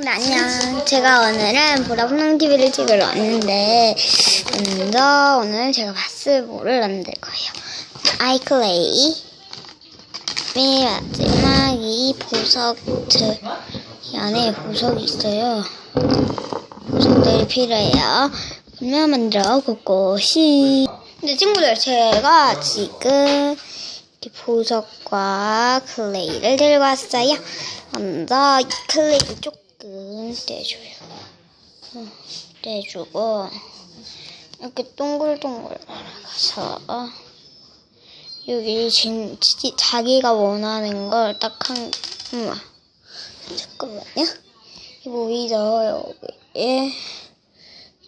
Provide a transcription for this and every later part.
네, 안녕. 제가 오늘은 보라분홍 TV를 찍으러 왔는데, 먼저 오늘 제가 바스볼을 만들 거예요. 아이클레이. 맨 마지막 이 보석, 저, 이 안에 보석이 있어요. 보석들이 필요해요. 만들어 보고, 시. 근데 친구들, 제가 지금 보석과 클레이를 들고 왔어요. 먼저 이 클레이 조 금 떼줘요. 어, 떼주고 이렇게 동글동글 말아가서 여기 진, 지- 자기가 원하는 걸 딱 한, 엄마 잠깐만요. 이 보이죠? 여기에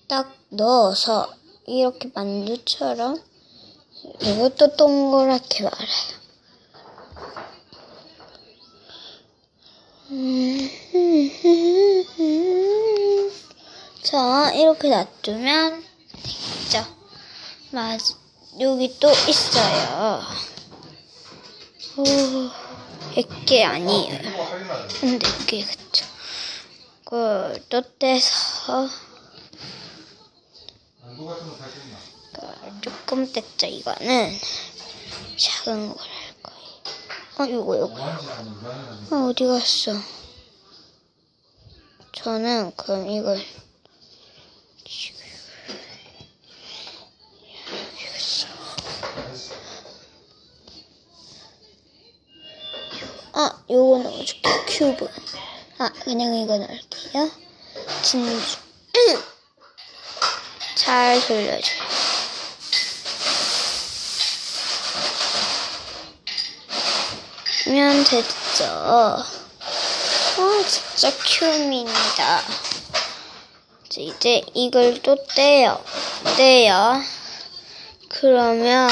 딱 넣어서 이렇게 만두처럼 이것도 동그랗게 말아요. 자, 이렇게 놔두면 되겠죠. 맞, 여기 또 있어요. 오, 100개 아니에요. 한 4개, 그쵸. 그걸 또 떼서, 조금 뗐죠, 이거는. 작은 거예요. 어, 이거, 이거. 어, 어디 갔어? 저는 그럼 이걸 아, 요거 넣어줄게. 큐브. 아, 그냥 이거 넣을게요. 진주. 잘 돌려줘 요. 면 됐죠. 아, 진짜 큐입니다. 이제 이걸 또 떼요. 떼요. 그러면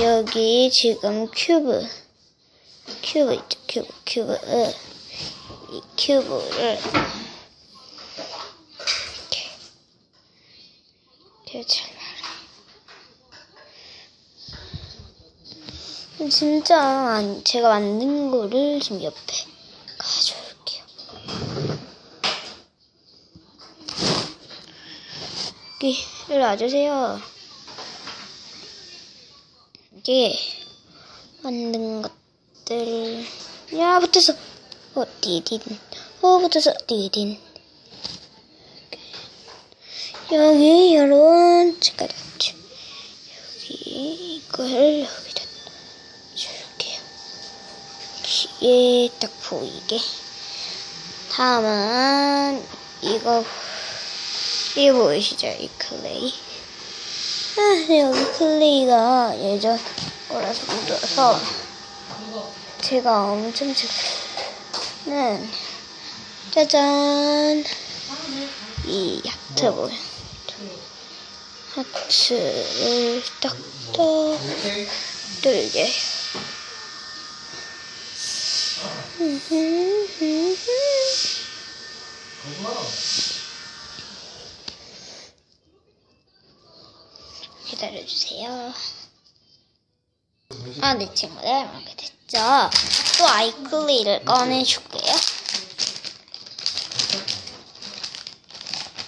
여기 지금 큐브. 큐브 있죠, 큐브, 큐브. 이 큐브를 이렇게 대체 진짜 안- 제가 만든 거를 지금 옆에 가져올게요. 여기 이리 와주세요. 이게 만든 것들 야 붙었어. 어 디딘. 어 붙었어 디딘. 여기 여러분 놨죠. 여기 이걸 여기다 줄게요. 귀에 딱 보이게. 다음은 이거 이거 보이시죠? 이 클레이. 아, 여기 클레이가 예전 거라서 묻어서 제가 엄청 좋아하는 짜잔 이 하트 모양 하트를 딱딱 뚫게 기다려주세요. 아, 네 친구들 이렇게 됐죠? 또 아이클리를 꺼내줄게요.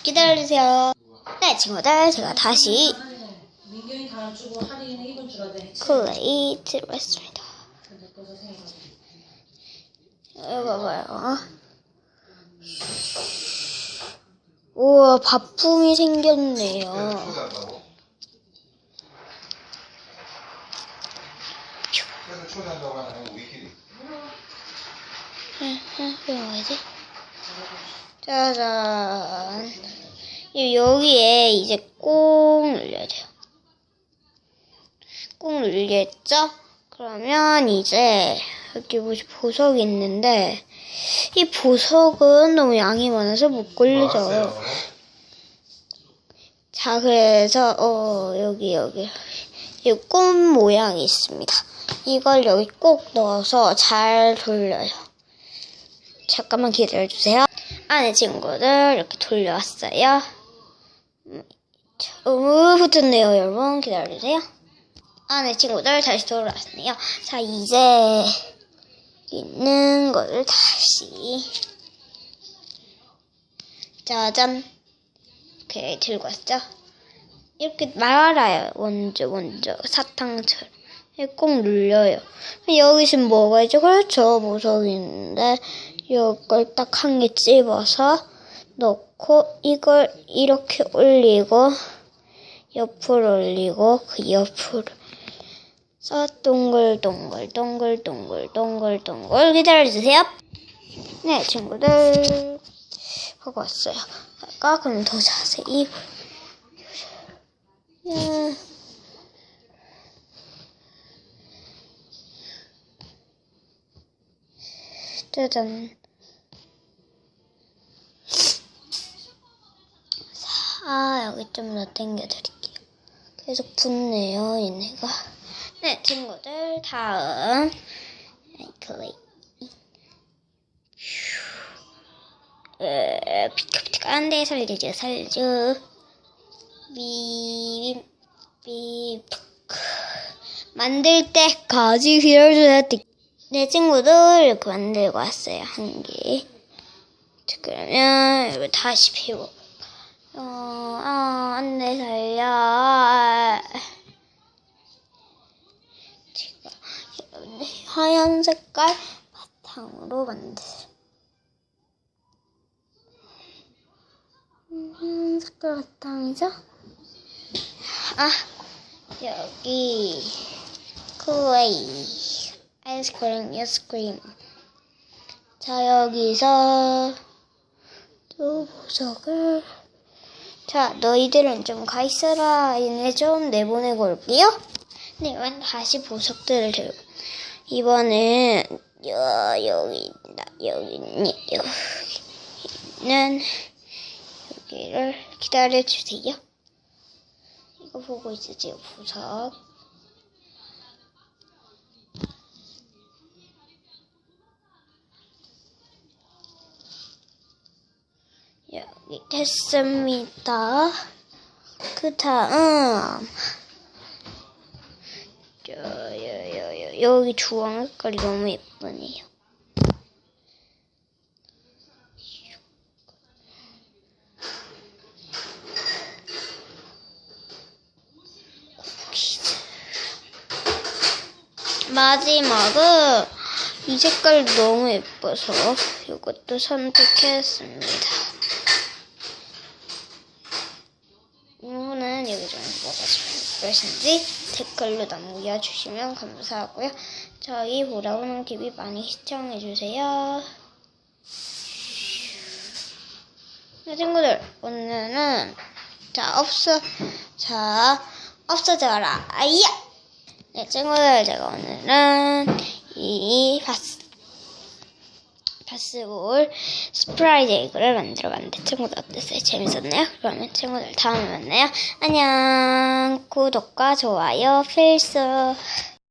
기다려주세요. 네 친구들 제가 다시. 클레이 들었습니다. 이거 봐요. 우와 바풍이 생겼네요. 짜잔. 이- 여기에 이제 꼭 눌려야 돼요. 꼭 눌렸죠? 그러면 이제 여기 뭐지 보석이 있는데 이 보석은 너무 양이 많아서 못 걸리죠. 자, 그래서 어 여기 여기 이 꽃 모양이 있습니다. 이걸 여기 꼭 넣어서 잘 돌려요. 잠깐만 기다려주세요. 안에 친구들 이렇게 돌려왔어요. 음, 너무 붙었네요, 여러분. 기다려주세요. 안에 친구들 다시 돌아왔네요. 자, 이제 있는 거를 다시 짜잔. 이렇게 들고 왔죠? 이렇게 말아요. 먼저, 먼저. 사탕처럼. 꼭 눌려요. 여기 지금 뭐가 있죠? 그렇죠. 보석이 있는데, 이걸 딱 한개 찝어서 넣고, 이걸 이렇게 올리고, 옆으로 올리고, 그 옆으로. 서 동글동글 동글동글 동글동글 기다려주세요. 네 친구들 하고 왔어요. 아까 그럼 더 자세히 음. 짜잔 아 여기 좀 더 당겨드릴게요. 계속 붙네요 얘네가. 네, 친구들 다음 클레이 어, 피카피카한 데 살려줘 살려줘 비빔 비 만들 때까지 기다려줘야 돼. 네 친구들 이렇게 만들고 왔어요 한 개. 자, 그러면 이거 다시 배워. 어, 하얀 색깔 바탕으로 만들어요. 음, 색깔 바탕이죠? 아, 여기 클레이 아이스크림, 아이스크림. 자, 여기서 또 보석을 자, 너희들은 좀 가 있어라. 얘네 좀 내보내고 올게요. 네, 다시 보석들을 들고. 이번엔, 여, 여기 있다. 여기 있니, 여기는, 여기를 기다려 주세요. 이거 보고 있으세요, 보석. 여기 됐습니다. 그 다음 여기 주황 색깔이 너무 예쁘네요. 마지막은 이 색깔 너무 예뻐서 이것도 선택했습니다. 이분은 여기 좀 뭐가 좋으신지 댓글로 남겨주시면 감사하고요. 저희 보라보는 TV 많이 시청해주세요. 네, 친구들, 오늘은, 자, 없어, 자, 없어져라. 아이야! 네, 친구들, 제가 오늘은 이 바스, 바스볼 스프라이즈 에그를 만들어 봤는데 친구들 어땠어요? 재밌었나요? 그러면 친구들 다음에 만나요. 안녕. 구독과 좋아요 필수.